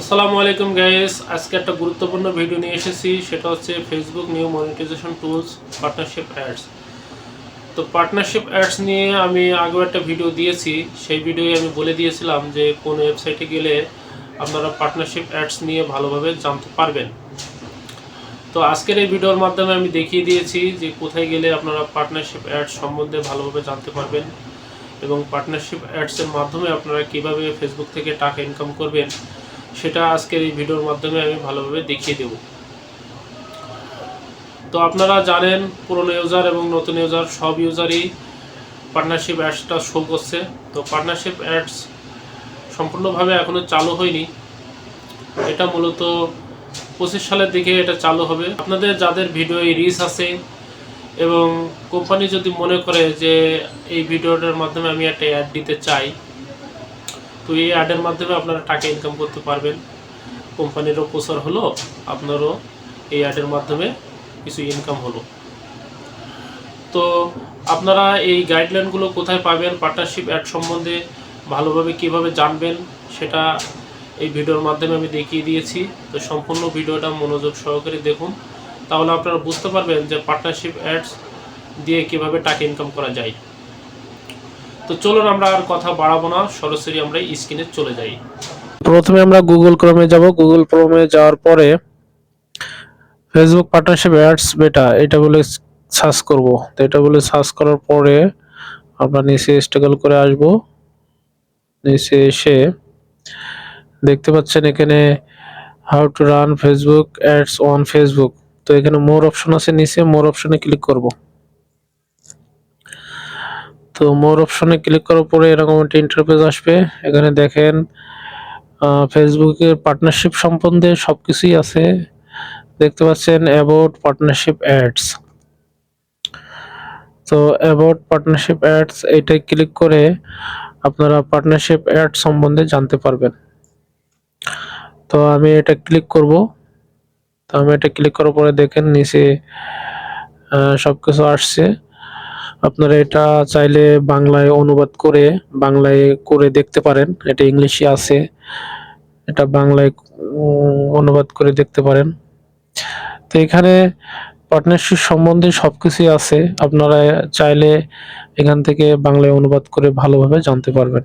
আসসালামু আলাইকুম গাইস আজকে একটা গুরুত্বপূর্ণ ভিডিও নিয়ে এসেছি। সেটা হচ্ছে Facebook new monetization tools partnership ads তো পার্টনারশিপ অ্যাডস নিয়ে আমি আগেও একটা ভিডিও দিয়েছি। সেই ভিডিওয়ে আমি বলে দিয়েছিলাম যে কোন ওয়েবসাইটে গেলে আপনারা পার্টনারশিপ অ্যাডস নিয়ে ভালোভাবে জানতে পারবেন। তো আজকের এই ভিডিওর মাধ্যমে আমি দেখিয়ে দিয়েছি যে কোথায় গেলে আপনারা পার্টনারশিপ অ্যাডস সম্বন্ধে ভালোভাবে জানতে পারবেন এবং পার্টনারশিপ অ্যাডসের মাধ্যমে আপনারা কীভাবে ফেসবুক থেকে টাকা ইনকাম করবেন। সেটা আজকের এই ভিডিওর মাধ্যমে আমি ভালোভাবে দেখিয়ে দেব। তো আপনারা জানেন, পুরনো ইউজার এবং নতুন ইউজার সব ইউজারই পার্টনারশিপ অ্যাডসটা শো করছে। তো পার্টনারশিপ অ্যাডস সম্পূর্ণভাবে এখনও চালু হয়নি। এটা মূলত পঁচিশ সালের দিকে এটা চালু হবে। আপনাদের যাদের ভিডিও রিচ আছে এবং কোম্পানি যদি মনে করে যে এই ভিডিওটার মাধ্যমে আমি একটা অ্যাড দিতে চাই তো এই অ্যাডের মাধ্যমে আপনারা টাকা ইনকাম করতে পারবেন। কোম্পানিরও প্রচার হলো, আপনারও এই অ্যাডের মাধ্যমে কিছু ইনকাম হলো। তো আপনারা এই গাইডলাইনগুলো কোথায় পাবেন পার্টনারশিপ অ্যাড সম্বন্ধে ভালোভাবে কীভাবে জানবেন, সেটা এই ভিডিওর মাধ্যমে আমি দেখিয়ে দিয়েছি। তো সম্পূর্ণ ভিডিওটা মনোযোগ সহকারে দেখুন। তাহলে আপনারা বুঝতে পারবেন যে পার্টনারশিপ অ্যাডস দিয়ে কীভাবে টাকা ইনকাম করা যায়। তো চলুন আমরা আর কথা বাড়াবো না, সরাসরি আমরা স্ক্রিনে চলে যাই। প্রথমে আমরা গুগল ক্রোমে যাব। গুগল ক্রোমে যাওয়ার পরে ফেসবুক পার্টনারশিপ অ্যাডস বেটা এটা বলে সার্চ করব। তো এটা বলে সার্চ করার পরে আমরা নিচে স্ট্রাগল করে আসব। নিচে এসে দেখতে পাচ্ছেন এখানে how to run Facebook ads on Facebook তো এখানে মোর অপশন আছে, নিচে মোর অপশনে ক্লিক করব। তো মোর অপশনে ক্লিক করার পরে এরকম একটা ইন্টারফেস আসবে। এখানে দেখেন ফেসবুকের পার্টনারশিপ সম্বন্ধে সব কিছুই আছে। দেখতে পাচ্ছেন অ্যাবাউট পার্টনারশিপ অ্যাডস তো অ্যাবাউট পার্টনারশিপ অ্যাডস এইটাই ক্লিক করে আপনারা পার্টনারশিপ অ্যাড সম্বন্ধে জানতে পারবেন। তো আমি এটা ক্লিক করব। তো আমি এটা ক্লিক করার পরে দেখেন নিচে সব কিছু আসছে। আপনারা এটা চাইলে বাংলায় অনুবাদ করে, বাংলায় করে দেখতে পারেন। এটা ইংলিশে আছে। এটা বাংলায় অনুবাদ করে দেখতে পারেন। তো এখানে পার্টনারশিপ সম্বন্ধে সব কিছুই আছে। আপনারা চাইলে এখান থেকে বাংলায় অনুবাদ করে ভালোভাবে জানতে পারবেন।